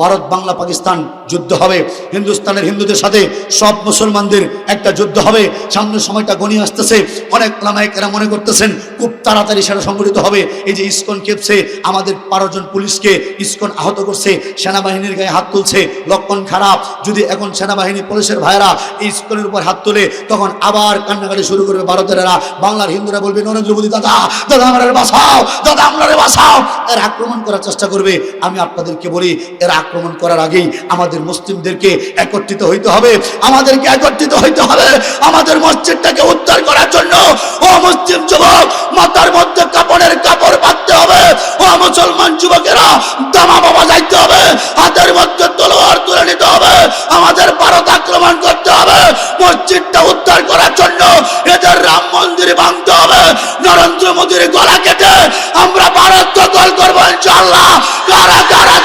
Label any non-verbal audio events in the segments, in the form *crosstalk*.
ভারত, বাংলা, পাকিস্তান যুদ্ধ হবে। হিন্দুস্তানের হিন্দুদের সাথে সব মুসলমানদের একটা যুদ্ধ হবে। সামনের সময়টা গণিয়ে আসতেছে। অনেক লামায়িকেরা মনে করতেছেন, খুব তাড়াতাড়ি সেটা সংগঠিত হবে। এই যে ইস্কন কেপসে আমাদের বারো জন পুলিশকে ইস্কন আহত করছে, সেনাবাহিনীর গায়ে হাত তুলছে, লক্ষণ খারাপ। যদি এখন সেনাবাহিনী পুলিশের ভাইরা এই ইস্কনের উপর হাত তোলে, তখন আবার কান্নাকাটি শুরু করবে ভারতেরা বাংলার হিন্দুরা বলবে, নরেন্দ্র মোদী দাদা দাদা আমরা বাঁচাও, দাদা আমরা বাঁচাও। এর আক্রমণ করার চেষ্টা করবে। আমি আপনাদেরকে বলি, এর আক্রমণ করার আগেই আমাদের মুসলিমদেরকে একত্রিত হইতে হবে। আমাদেরকে একত্রিত হইতে হবে আমাদের মসজিদটাকে উদ্ধার করার জন্য। ও মুসলিম যুবক, মাথার মধ্যে কাপড়ের কাপড় বাঁধতে হবে। ও মুসলমান যুবকেরা, দামা বাবা যাইতে হবে। হাতের মধ্যে তলোয়ার তুলে নিতে হবে। আমাদের ভারত আক্রমণ করতে হবে। মসজিদটা উদ্ধার করার জন্য এদের রাম মন্দির ভাঙতে হবে। নরেন্দ্র মোদীর গলা কেটে আমরা ভারত দখল করব ইনশাল্লাহ কারা কারা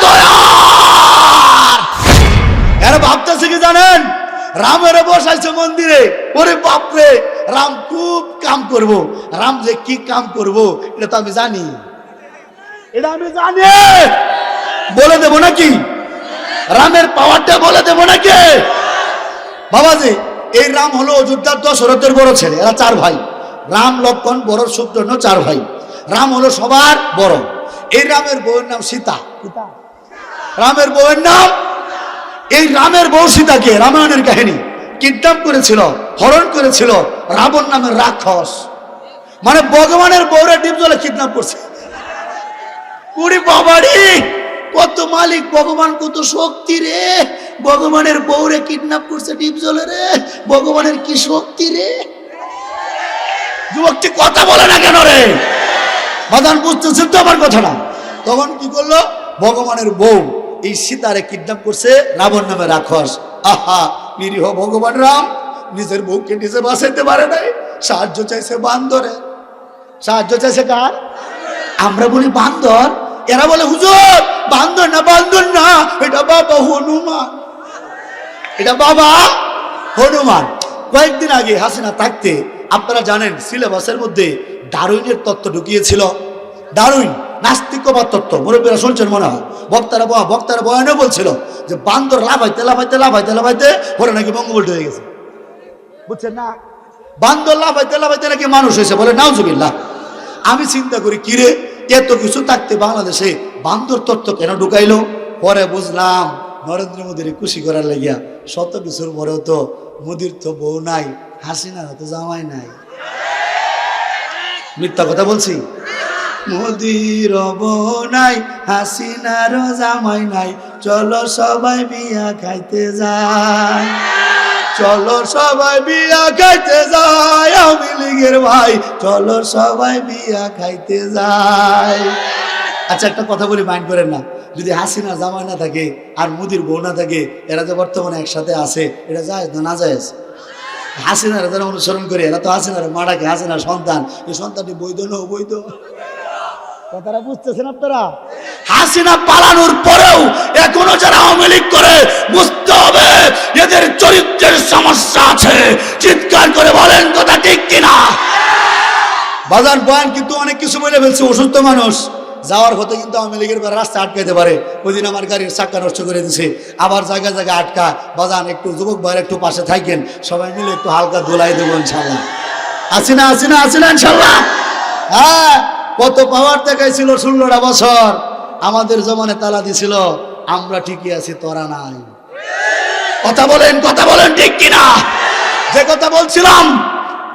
রামের বসাইছে মন্দিরে। ওরে বাপরে, রাম খুব কাম করব। রাম যে কি কাম করব, এটা তো আমি জানি। এটা আমি জানি। বলে দেবো নাকি? রামের পাওয়ারটা বলে দেবো নাকি? বাবাজি, এই রাম হলো অযোধ্যার দশরথের বড় ছেলে, এরা চার ভাই। রাম, লক্ষণ, বড় শুক্রন চার ভাই। রাম হলো সবার বড়। এই রামের বউয়ের নাম সীতা। রামের বউয়ের নাম এই রামের বউ সীতাকে রামায়ণের কাহিনী কিডন্যাপ করেছিল, হরণ করেছিল, রাবণ নামের রাক্ষস। মানে ভগবানের বউরা ডিপ জলে কিডন্যাপ করছে। কুড়ি বাবারি কত মালিক, ভগবান কত শক্তি রে। ভগবানের বউরে কিডন্যাপ করছে ডিপ জলে রে। ভগবানের কি শক্তি রে। যুবকটি কথা বলে না কেন রে? বাদান বুঝতেছেন তো আমার কথা না তখন কি করল? ভগবানের বউ এই সীতারে কিডন্যাপ করছে রাবণ নামে রাক্ষস। আহা, নিরীহ ভগবান রাম, নিজের বউকে নিজে বাঁচাইতে পারে নাই, সাহায্য চাইছে বান্দরে। সাহায্য চাইছে কার? আমরা বলি বান্দর। এরা বলে, হুজুর, বান্দর না বান্দর না, এটা বাবা হনুমান। এটা বাবা হনুমান। কয়েকদিন আগে হাসিনা থাকতে, আপনারা জানেন সিলেবাসের মধ্যে দারুইনের তত্ত্ব ঢুকিয়েছিল। দারুইন নাস্তিকবাদ তত্ত্ব। মুরব্বীরা শুনছেন মনে হয়? বক্তারা বয়া বক্তারা বয়ানে বলছিল যে বান্দর লাভাইতে লাভাইতে লাভাইতে লাভাইতে পরে নাকি বঙ্গবল্ট হয়ে গেছে। বুঝছেন না? বান্দর লাভাইতে লাভাইতে নাকি মানুষ হয়েছে বলে নাউজুবিল্লাহ। আমি চিন্তা করি কিরে এত কিছু থাকতে বাংলাদেশে বান্দর তত্ত্ব কেন ঢুকাইলো? পরে বুঝলাম, নরেন্দ্র মোদীর খুশি করার লাগিয়া শত কিছুর পরেও তো মোদির তো বউ নাই হাসিনার তো জামাই নাই। মিথ্যা কথা বলছি? মোদির নাই হাসিনার জামাই নাই চলো সবাই বিয়া খাইতে যায় চলো সবাই বিয়া খাইতে যায় আওয়ামী লীগের ভাই, চলো সবাই বিয়া খাইতে যায় আচ্ছা একটা কথা বলি, মাইন্ড করেন না। যদি হাসিনা জামাই না থাকে, আর মুদির বউ না থাকে, এরা যে বর্তমানে একসাথে আছে, এটা যায় না না যায় হাসিনার যারা অনুসরণ করে, এরা তো হাসিনার মারাকে হাসিনার সন্তান। এই সন্তানটি বৈধ না অবৈধ? কথাটা বুঝতেছেন আপনারা? হাসিনা পালানোর পরেও এখনও যারা আওয়ামী লীগ করে বুঝতে হবে এদের চরিত্রের সমস্যা আছে। চিৎকার করে বলেন কথা ঠিক কিনা? বাজার বয়ান কিন্তু অনেক কিছু বলে ফেলছে অসুস্থ মানুষ। যাওয়ার হতে কিন্তু আওয়ামী লীগের রাস্তা আটকাইতে পারে। ওই দিন আমার গাড়ির চাক্কা নষ্ট করে দিছে। আবার জায়গায় জায়গায় আটকা। বাজান একটু যুবক ভাইয়ের একটু পাশে থাকেন। সবাই মিলে একটু হালকা দোলাই দেবো ইনশাল্লাহ আসি না আসি না আসি না ইনশাল্লাহ হ্যাঁ। কত পাওয়ার দেখাইছিল ষোলোটা বছর। আমাদের জমানে তালা দিছিল, আমরা ঠিকই আছি, তোরা নাই। কথা বলেন কথা বলেন ঠিক কিনা? যে কথা বলছিলাম,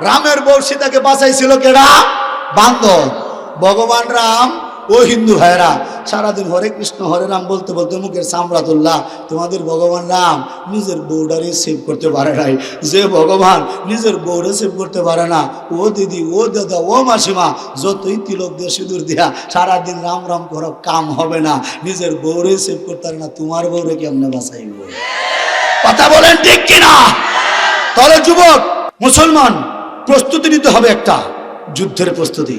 রামের বউ সীতাকে বাঁচাইছিল কেডা? বান্ধব ভগবান রাম ও হিন্দু ভাইরা সারাদিন হরে কৃষ্ণ, হরে রাম বলতে বলতে মুখের সামরাতুল্লাহ। তোমাদের ভগবান রাম নিজের বউডারে সেভ করতে পারে নাই। যে ভগবান নিজের বউরে সেভ করতে পারে না, ও দিদি, ও দাদা, ও মাসিমা, যতই তিলক দিয়ে সিঁদুর দিয়া সারাদিন রাম রাম করো, কাম হবে না। নিজের বউরে সেভ করতে পারে না, তোমার বউরে কেমনে বাঁচাইব? কথা বলেন ঠিক কিনা? তাহলে যুবক, মুসলমান, প্রস্তুতি নিতে হবে একটা। যুদ্ধের প্রস্তুতি,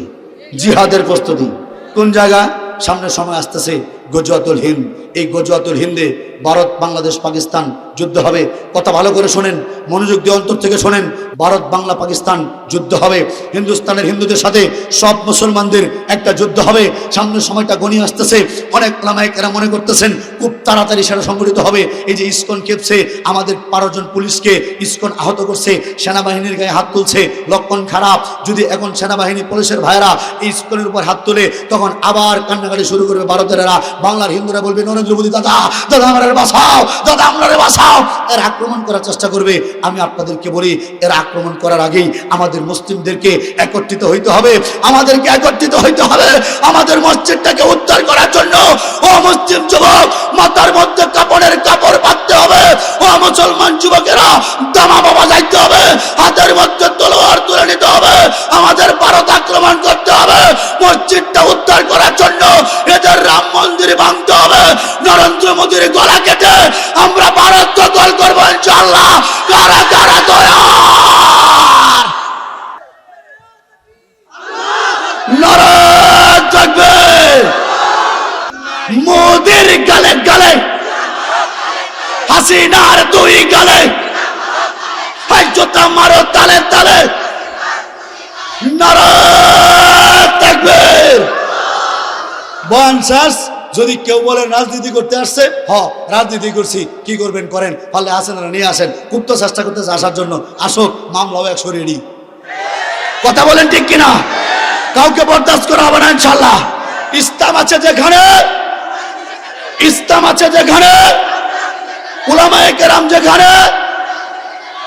জিহাদের প্রস্তুতি। কোন জায়গা? সামনের সময় আসতেছে। গজওয়াতুল হিন্দ। এই গজওয়াতুল হিন্দে ভারত, বাংলাদেশ, পাকিস্তান যুদ্ধ হবে। কথা ভালো করে শোনেন, মনোযোগ দিয়ে অন্তর থেকে শোনেন, ভারত, বাংলা, পাকিস্তান যুদ্ধ হবে। হিন্দুস্তানের হিন্দুদের সাথে সব মুসলমানদের একটা যুদ্ধ হবে। সামনের সময়টা গণিয়ে আসতেছে। অনেক লামায়িকেরা মনে করতেছেন, খুব তাড়াতাড়ি সেটা সংগঠিত হবে। এই যে ইস্কন কেপসে আমাদের বারো জন পুলিশকে ইস্কন আহত করছে, সেনাবাহিনীর গায়ে হাত তুলছে, লক্ষণ খারাপ। যদি এখন সেনাবাহিনী পুলিশের ভাইরা ইস্কনের উপর হাত তুলে, তখন আবার কান্নাকাটি শুরু করবে ভারতেরা বাংলার হিন্দুরা বলবে, নরেন্দ্র মোদী দাদা দাদা আমরা বাঁচাও, দাদা আমরা বাঁচাও। এর আক্রমণ করার চেষ্টা করবে। আমি আপনাদেরকে বলি, এর আক্রমণ করার আগেই আমাদের মুসলিমদেরকে একত্রিত হইতে হবে। আমাদেরকে একত্রিত হইতে হবে আমাদের মসজিদটাকে উদ্ধার করার জন্য। ও মুসলিম যুবক, মাথার মধ্যে কাপড়ের কাপড় বাঁধতে হবে। ও মুসলমান যুবকেরা, দামা বাবা যাইতে হবে। হাতের মধ্যে তলোয়ার তুলে নিতে হবে। আমাদের ভারত আক্রমণ করতে হবে। মসজিদটা উদ্ধার করার জন্য এদের রাম মন্দির ভাঙতে হবে। নরেন্দ্র মোদীর গলা কেটে আমরা ভারত দখল করব ইনশাল্লাহ কারা কারা থাকবে। মোদির গালে গালে, হাসিনার দুই গালে জোতা মারো তালে তালে। নারাজ থাকবে। বনসাস যদি কেউ বলে রাজনীতি করতে আসছে, হ, রাজনীতি করছি, কি করবেন করেন, পারলে আসেন না নিয়ে আসেন। খুব তো চেষ্টা করতেছে আসার জন্য। আসুক মামলাও একশো রেডি কথা বলেন ঠিক কিনা? কাউকে বরদাস্ত করা হবে না ইনশাল্লাহ ইসলাম আছে যেখানে, ইসলাম আছে যেখানে, উলামায়ে কেরাম যেখানে।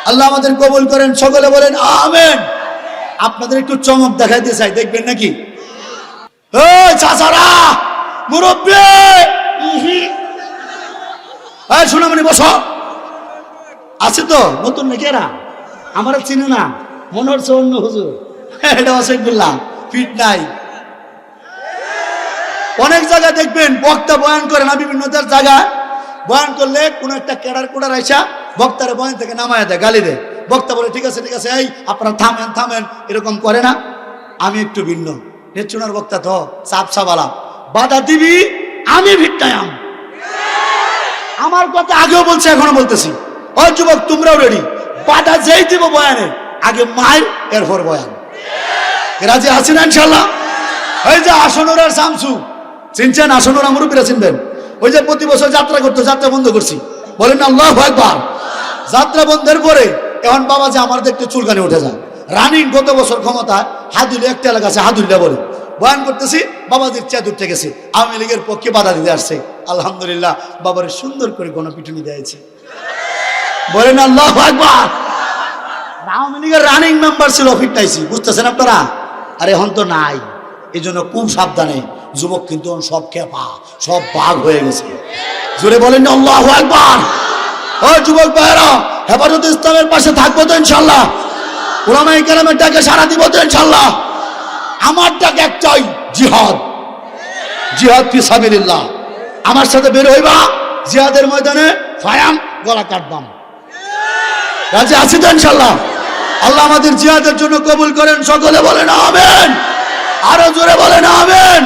আল্লাহ আমাদের কবুল করেন, সকলে বলেন আমেন। আপনাদের একটু চমক দেখাইতে চাই, দেখবেন নাকি? চাচারা! মুরব্বী! এই সোনামণি বসো। আছে তো নতুন নাকি এরা? আমার চিনে না। মনে হচ্ছে অন্য হুজুর। *laughs* এটা অসেকুল্লাহ ফিট নাই। অনেক জায়গায় দেখবেন বক্তা বয়ান করে না বিভিন্ন জায়গায়। বয়ান করলে কোনো একটা কেডার কোডার আইসা বক্তারে বয়ান থেকে নামায় দেয় গালি দেয়। বক্তা বলে ঠিক আছে ঠিক আছে এই আপনারা থামেন থামেন। এরকম করে না। আমি একটু ভিন্ন। নেচুনার বক্তা তো চাপ চাপালা বাধা দিবি, আমি ভিট্টায়াম আমার কথা আগেও বলছে এখনও বলতেছি। ও যুবক, তোমরাও রেডি বাধা যেই দিব বয়ানে, আগে মায়ের, এরপর বয়ান। রাজি আছেন ইনশাল্লাহ ওই যে আসনুর আর শামসু, চিনছেন? আসনুর মুরব্বীরা চিনবেন? ওই যে প্রতি বছর যাত্রা করতো, যাত্রা বন্ধ করছি। বলেন না, আল্লাহ একবার যাত্রা বন্ধের পরে, এখন বাবা যে আমার দেখতে চুলকানি উঠে যায়। রানিং গত বছর ক্ষমতা হাদুলি একটা এলাকা আছে, হাদুলিয়া বলে। বয়ান করতেছি, বাবাদের চেয়াদ উঠে গেছে। আওয়ামী লীগের পক্ষে বাধা দিতে আসছে। আলহামদুলিল্লাহ, বাবার সুন্দর করে গণপিটুনি দিয়েছে বলেন আল্লাহ একবার আওয়ামী লীগের রানিং মেম্বার ছিল ফিরটাইছি বুঝতেছেন আপনারা? আর এখন তো নাই। এই জন্য খুব সাবধানে, যুবক কিন্তু সব খেপা, সব বাঘ হয়ে গেছে। জোরে বলেন আল্লাহ একবার ও যুবক ভাইয়েরা, হেফাজত ইসলামের পাশে থাকব তো ইনশাল্লাহ ওলামাই কেরামের ডাকে সারা দিব তো ইনশাল্লাহ আমার ডাক একটাই জিহাদ। জিহাদ কি সাবিলিল্লাহ। আমার সাথে বের হইবা, জিহাদের ময়দানে ফায়াম গলা কাটবাম। রাজি আছি তো ইনশাল্লাহ? আল্লাহ আমাদের জিহাদের জন্য কবুল করেন, সকলে বলে না আমেন। আরও জোরে বলে না আমেন।